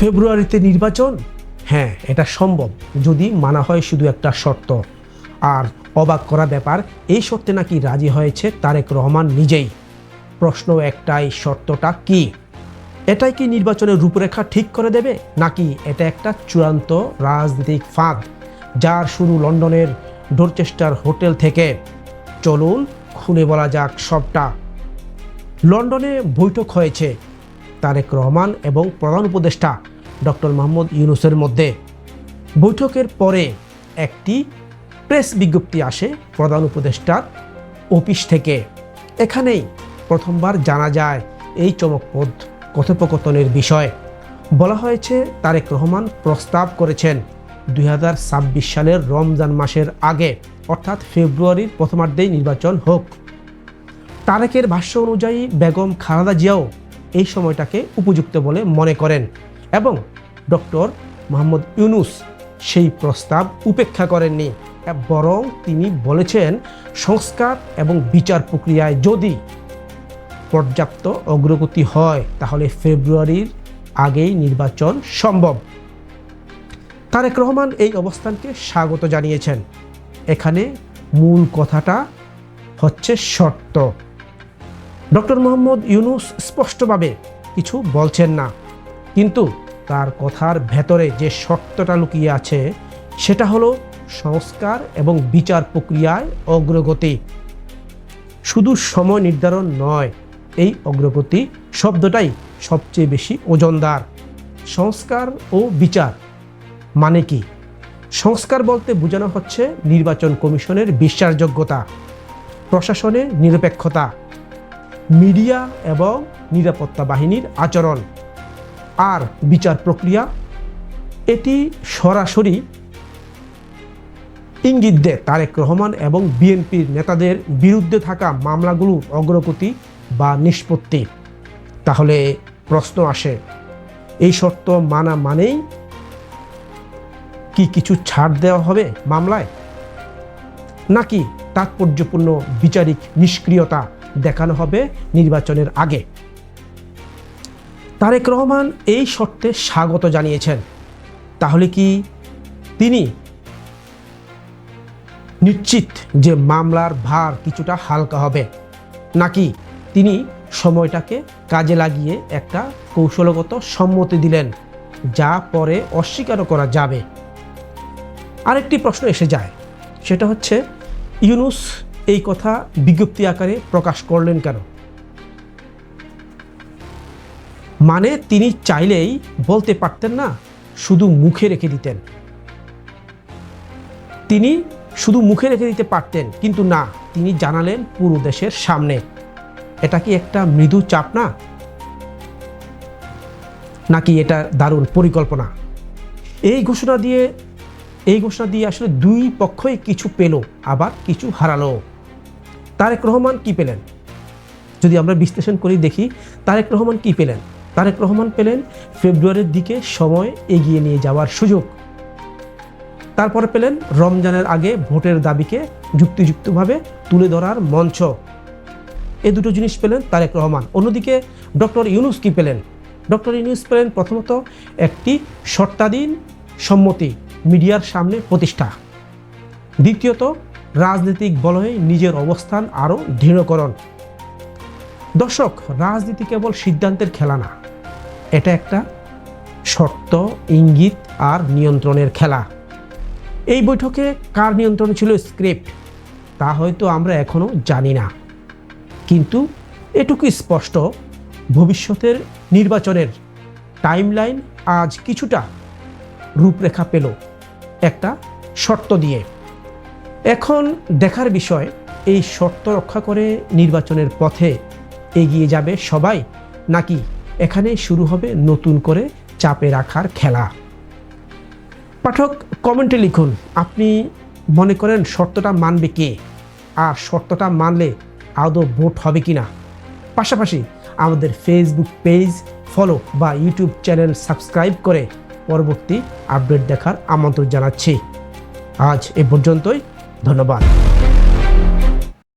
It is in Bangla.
ফেব্রুয়ারিতে নির্বাচন? হ্যাঁ এটা সম্ভব, যদি মানা হয় শুধু একটা শর্ত। আর অবাক করা ব্যাপার, এই শর্তে নাকি রাজি হয়েছে তারেক রহমান নিজেই। প্রশ্ন একটাই, শর্তটা কি? এটাই কি নির্বাচনের রূপরেখা ঠিক করে দেবে, নাকি এটা একটা চূড়ান্ত রাজনৈতিক ফাঁদ, যার শুরু লন্ডনের ডোরচেস্টার হোটেল থেকে? চলুন, খুলে বলা যাক সবটা। লন্ডনে বৈঠক হয়েছে, তারেক রহমান এবং প্রধান উপদেষ্টা। ডক্টর মোহাম্মদ ইউনুসের মধ্যে। বৈঠকের পরে একটি প্রেস বিজ্ঞপ্তি আসে প্রধান উপদেষ্টার অফিস থেকে। এখানেই প্রথমবার জানা যায় এই চমকপদ কথোপকথনের বিষয়। বলা হয়েছে, তারেক রহমান প্রস্তাব করেছেন দুই হাজার ছাব্বিশ সালের রমজান মাসের আগে, অর্থাৎ ফেব্রুয়ারির প্রথমার্ধেই নির্বাচন হোক। তারেকের ভাষ্য অনুযায়ী বেগম খালেদা জিয়াও এই সময়টাকে উপযুক্ত বলে মনে করেন এবং ডক্টর মোহাম্মদ ইউনুস সেই প্রস্তাব উপেক্ষা করেননি, বরং তিনি বলেছেন সংস্কার এবং বিচার প্রক্রিয়ায় যদি পর্যাপ্ত অগ্রগতি হয়, তাহলে ফেব্রুয়ারির আগেই নির্বাচন সম্ভব। তারেক রহমান এই অবস্থানকে স্বাগত জানিয়েছেন। এখানে মূল কথাটা হচ্ছে শর্ত। ডক্টর মোহাম্মদ ইউনুস স্পষ্টভাবে কিছু বলছেন না, কিন্তু তার কথার ভেতরে যে শর্তটা লুকিয়ে আছে, সেটা হলো সংস্কার এবং বিচার প্রক্রিয়ায় অগ্রগতি। শুধু সময় নির্ধারণ নয়, এই অগ্রগতি শব্দটাই সবচেয়ে বেশি ওজনদার। সংস্কার ও বিচার মানে কি? সংস্কার বলতে বোঝানো হচ্ছে নির্বাচন কমিশনের বিশ্বাসযোগ্যতা, প্রশাসনের নিরপেক্ষতা, মিডিয়া এবং নিরাপত্তা বাহিনীর আচরণ। আর বিচার প্রক্রিয়া, এটি সরাসরি ইঙ্গিত দেয় তারেক রহমান এবং বিএনপির নেতাদের বিরুদ্ধে থাকা মামলাগুলোর অগ্রগতি বা নিষ্পত্তি। তাহলে প্রশ্ন আসে, এই শর্ত মানা মানেই কি কিছু ছাড় দেওয়া হবে মামলায়? নাকি তাৎপর্যপূর্ণ বিচারিক নিষ্ক্রিয়তা দেখানো হবে নির্বাচনের আগে? তারেক রহমান এই শর্তে স্বাগত জানিয়েছেন। তাহলে কি তিনি নিশ্চিত যে মামলার ভার কিছুটা হালকা হবে? নাকি তিনি সময়টাকে কাজে লাগিয়ে একটা কৌশলগত সম্মতি দিলেন, যা পরে অস্বীকারও করা যাবে? আরেকটি প্রশ্ন এসে যায়, সেটা হচ্ছে, ইউনুস এই কথা বিজ্ঞপ্তি আকারে প্রকাশ করলেন কেন? মানে তিনি চাইলেই বলতে পারতেন না, শুধু মুখে রেখে দিতেন। তিনি শুধু মুখে রেখে দিতে পারতেন, কিন্তু না, তিনি জানালেন পুরো দেশের সামনে। এটা কি একটা মৃদু চাপ না? নাকি এটা দারুণ পরিকল্পনা? এই ঘোষণা দিয়ে, এই ঘোষণা দিয়ে আসলে দুই পক্ষই কিছু পেল, আবার কিছু হারালো। তারেক রহমান কি পেলেন? যদি আমরা বিশ্লেষণ করি দেখি, তারেক রহমান কি পেলেন? তারেক রহমান পেলেন ফেব্রুয়ারির দিকে সময় এগিয়ে নিয়ে যাওয়ার সুযোগ। তারপরে পেলেন রমজানের আগে ভোটের দাবিকে যুক্তিযুক্তভাবে তুলে ধরার মঞ্চ। এ দুটো জিনিস পেলেন তারেক রহমান। অন্যদিকে ডক্টর ইউনুস কি পেলেন? ডক্টর ইউনুস পেলেন প্রথমত একটি শর্তাধীন সম্মতি, মিডিয়ার সামনে প্রতিষ্ঠা। দ্বিতীয়ত, রাজনৈতিক বলয়ে নিজের অবস্থান আরও দৃঢ়করণ। দর্শক, রাজনীতি কেবল সিদ্ধান্তের খেলা না এটা একটা শর্ত, ইঙ্গিত আর নিয়ন্ত্রণের খেলা। এই বৈঠকে কার নিয়ন্ত্রণ ছিল স্ক্রিপ্ট, তা হয়তো আমরা এখনও জানি না। কিন্তু এটুকু স্পষ্ট, ভবিষ্যতের নির্বাচনের টাইমলাইন আজ কিছুটা রূপরেখা পেল একটা শর্ত দিয়ে। এখন দেখার বিষয়, এই শর্ত রক্ষা করে নির্বাচনের পথে এগিয়ে যাবে সবাই নাকি এখানে শুরু হবে নতুন করে চাপে রাখার খেলা। পাঠক, কমেন্টে লিখুন, আপনি মনে করেন শর্তটা মানবে কে? আর শর্তটা মানলে আদৌ ভোট হবে কি না পাশাপাশি আমাদের ফেসবুক পেজ ফলো বা ইউটিউব চ্যানেল সাবস্ক্রাইব করে পরবর্তী আপডেট দেখার আমন্ত্রণ জানাচ্ছি। আজ এ পর্যন্তই, ধন্যবাদ।